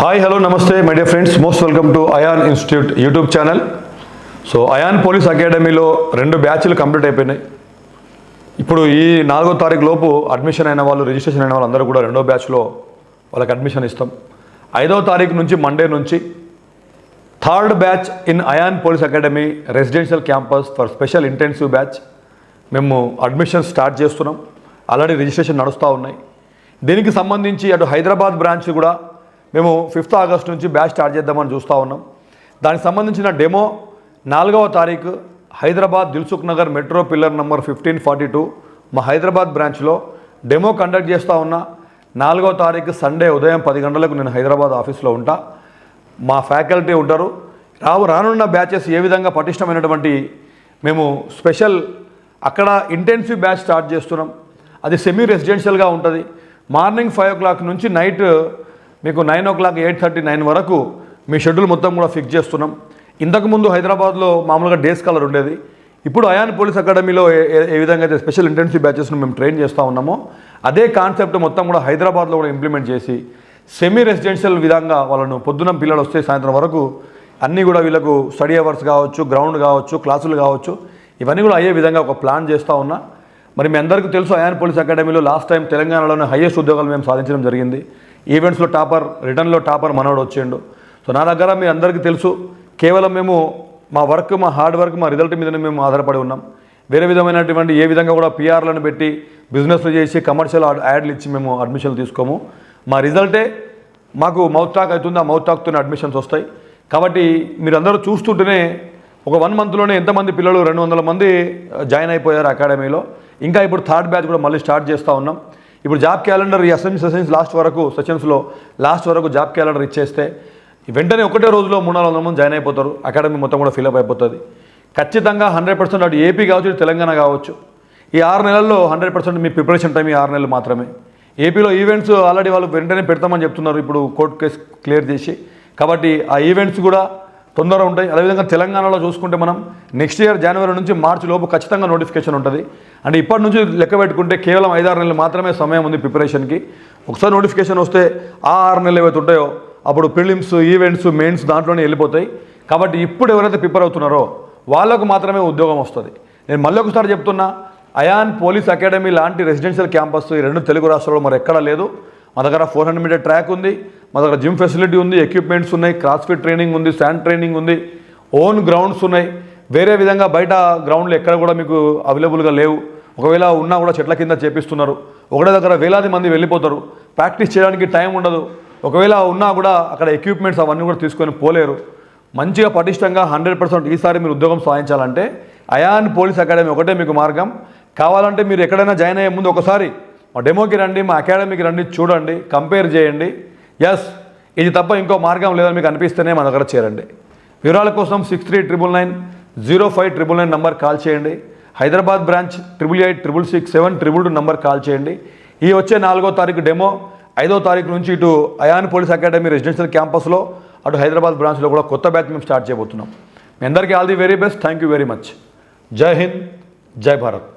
Hi hello నమస్తే my dear friends most welcome to Ayan institute YouTube channel so Ayan police అకాడమీలో రెండు బ్యాచ్లు complete అయిపోయినాయి. ఇప్పుడు ఈ నాలుగో తారీఖు లోపు అడ్మిషన్ అయిన వాళ్ళు రిజిస్ట్రేషన్ అయిన వాళ్ళందరూ కూడా రెండో బ్యాచ్లో వాళ్ళకి అడ్మిషన్ ఇస్తాం. ఐదో తారీఖు నుంచి మండే నుంచి third batch in Ayan police academy residential campus for special intensive batch మేము అడ్మిషన్ స్టార్ట్ చేస్తున్నాం. ఆల్రెడీ రిజిస్ట్రేషన్ నడుస్తూ ఉన్నాయి. దీనికి సంబంధించి అటు హైదరాబాద్ బ్రాంచ్ కూడా మేము ఫిఫ్త్ ఆగస్ట్ నుంచి బ్యాచ్ స్టార్ట్ చేద్దామని చూస్తూ ఉన్నాం. దానికి సంబంధించిన డెమో నాలుగవ తారీఖు Hyderabad Dilsukhnagar metro pillar number fifteen forty two మా హైదరాబాద్ బ్రాంచ్లో డెమో కండక్ట్ చేస్తూ ఉన్నా. నాలుగవ తారీఖు సండే ఉదయం పది గంటలకు నేను హైదరాబాద్ ఆఫీస్లో ఉంటా. మా ఫ్యాకల్టీ ఉంటారు. రావు రానున్న బ్యాచెస్ ఏ విధంగా పటిష్టమైనటువంటి మేము స్పెషల్ అక్కడ ఇంటెన్సివ్ బ్యాచ్ స్టార్ట్ చేస్తున్నాం. అది సెమీ రెసిడెన్షియల్గా ఉంటుంది. మార్నింగ్ ఫైవ్ ఓ క్లాక్ నుంచి నైట్ మీకు nine o'clock eight thirty nine వరకు మీ షెడ్యూల్ మొత్తం కూడా ఫిక్స్ చేస్తున్నాం. ఇంతకుముందు హైదరాబాద్లో మామూలుగా డే స్కాలర్ ఉండేది. ఇప్పుడు అయాన్ పోలీస్ అకాడమీలో ఏ- ఏ- విధంగా అయితే స్పెషల్ ఇంటెన్సివ్ బ్యాచెస్ను మేము ట్రైన్ చేస్తూ ఉన్నామో అదే కాన్సెప్ట్ మొత్తం కూడా హైదరాబాద్లో కూడా ఇంప్లిమెంట్ చేసి సెమీ రెసిడెన్షియల్ విధంగా వాళ్ళను పొద్దున పిల్లలు వస్తే సాయంత్రం వరకు అన్నీ కూడా వీళ్ళకు స్టడీ అవర్స్ కావచ్చు గ్రౌండ్ కావచ్చు క్లాసులు కావచ్చు ఇవన్నీ కూడా అయ్యే విధంగా ఒక ప్లాన్ చేస్తూ ఉన్నా. మరి మీ అందరికీ తెలుసు అయాన్ పోలీస్ అకాడమీలో లాస్ట్ టైం తెలంగాణలోనే హైయెస్ట్ ఉద్యోగాలు మేము సాధించడం జరిగింది. ఈవెంట్స్లో టాపర్ రిటర్న్లో టాపర్ మనోడు వచ్చిండు. సో నా దగ్గర మీ అందరికీ తెలుసు కేవలం మేము మా వర్క్ మా హార్డ్ వర్క్ మా రిజల్ట్ మీదనే మేము ఆధారపడి ఉన్నాం. వేరే విధమైనటువంటి ఏ విధంగా కూడా పిఆర్లను పెట్టి బిజినెస్లు చేసి కమర్షియల్ యాడ్లు ఇచ్చి మేము అడ్మిషన్లు తీసుకోము. మా రిజల్టే మాకు మౌత్ టాక్ అవుతుంది ఆ మౌత్ టాక్తోనే అడ్మిషన్స్ వస్తాయి. కాబట్టి మీరందరూ చూస్తుంటేనే ఒక వన్ మంత్లోనే ఎంతమంది పిల్లలు రెండు వందల మంది uh, జాయిన్ అయిపోయారు అకాడమీలో. ఇంకా ఇప్పుడు థర్డ్ బ్యాచ్ కూడా మళ్ళీ స్టార్ట్ చేస్తూ ఉన్నాం. ఇప్పుడు జాబ్ క్యాలెండర్ ఈ అసెంబ్లీ సెషన్స్ లాస్ట్ వరకు సెషన్స్లో లాస్ట్ వరకు జాబ్ క్యాలెండర్ ఇచ్చేస్తే వెంటనే ఒకటే రోజులో మూడు నాలుగు వందల మంది జాయిన్ అయిపోతారు. అకాడమీ మొత్తం కూడా ఫిల్అప్ అయిపోతుంది. ఖచ్చితంగా హండ్రెడ్ పర్సెంట్ అటు ఏపీ కావచ్చు ఇటు తెలంగాణ కావచ్చు. ఈ ఆరు నెలల్లో హండ్రెడ్ పర్సెంట్ మీ ప్రిపరేషన్ టైం ఈ ఆరు నెలలు మాత్రమే. ఏపీలో ఈవెంట్స్ ఆల్రెడీ వాళ్ళు వెంటనే పెడతామని చెప్తున్నారు. ఇప్పుడు కోర్టు కేసు క్లియర్ చేసి. కాబట్టి ఆ ఈవెంట్స్ కూడా తొందరగా ఉంటాయి. అదేవిధంగా తెలంగాణలో చూసుకుంటే మనం నెక్స్ట్ ఇయర్ జనవరి నుంచి మార్చి లోపు ఖచ్చితంగా నోటిఫికేషన్ ఉంటుంది. అంటే ఇప్పటి నుంచి లెక్క పెట్టుకుంటే కేవలం ఐదారు నెలలు మాత్రమే సమయం ఉంది ప్రిపరేషన్కి ఒకసారి నోటిఫికేషన్ వస్తే ఆ ఆరు నెలలు ఏవైతే ఉంటాయో అప్పుడు ప్రిలిమ్స్ ఈవెంట్స్ మెయిన్స్ దాంట్లోనే వెళ్ళిపోతాయి. కాబట్టి ఇప్పుడు ఎవరైతే ప్రిపేర్ అవుతున్నారో వాళ్ళకు మాత్రమే ఉద్యోగం వస్తుంది. నేను మళ్ళీ ఒకసారి చెప్తున్నా అయాన్ పోలీస్ అకాడమీ లాంటి రెసిడెన్షియల్ క్యాంపస్ ఈ రెండు తెలుగు రాష్ట్రాల్లో మరి ఎక్కడా లేదు. మా దగ్గర ఫోర్ హండ్రెడ్ మీటర్ ట్రాక్ ఉంది. మా దగ్గర జిమ్ ఫెసిలిటీ ఉంది ఎక్విప్మెంట్స్ ఉన్నాయి క్రాస్ఫిట్ ట్రైనింగ్ ఉంది శాండ్ ట్రైనింగ్ ఉంది ఓన్ గ్రౌండ్స్ ఉన్నాయి. వేరే విధంగా బయట గ్రౌండ్లు ఎక్కడ కూడా మీకు అవైలబుల్గా లేవు. ఒకవేళ ఉన్నా కూడా చెట్ల కింద చేపిస్తున్నారు. ఒకటే దగ్గర వేలాది మంది వెళ్ళిపోతారు. ప్రాక్టీస్ చేయడానికి టైం ఉండదు. ఒకవేళ ఉన్నా కూడా అక్కడ ఎక్విప్మెంట్స్ అవన్నీ కూడా తీసుకొని పోలేరు. మంచిగా పటిష్టంగా హండ్రెడ్ పర్సెంట్ ఈసారి మీరు ఉద్యోగం సాధించాలంటే అయాన్ పోలీస్ అకాడమీ ఒకటే మీకు మార్గం. కావాలంటే మీరు ఎక్కడైనా జాయిన్ అయ్యే ముందు ఒకసారి మా డెమోకి రండి మా అకాడమీకి రండి చూడండి కంపేర్ చేయండి. ఎస్ ఇది తప్ప ఇంకో మార్గం లేదని మీకు అనిపిస్తేనే మన దగ్గర చేరండి. వివరాల కోసం six three triple nine zero five triple nine number call చేయండి. Hyderabad branch triple eight triple six seven triple two number call చేయండి. ఈ వచ్చే నాలుగో తారీఖు డెమో ఐదో తారీఖు నుంచి ఇటు అయాన్ పోలీస్ అకాడమీ రెసిడెన్షియల్ క్యాంపస్లో అటు హైదరాబాద్ బ్రాంచ్లో కూడా కొత్త బ్యాచ్ మేము స్టార్ట్ చేయబోతున్నాం. మీ అందరికీ all the very best. Thank you very much జై హింద్ జై భారత్.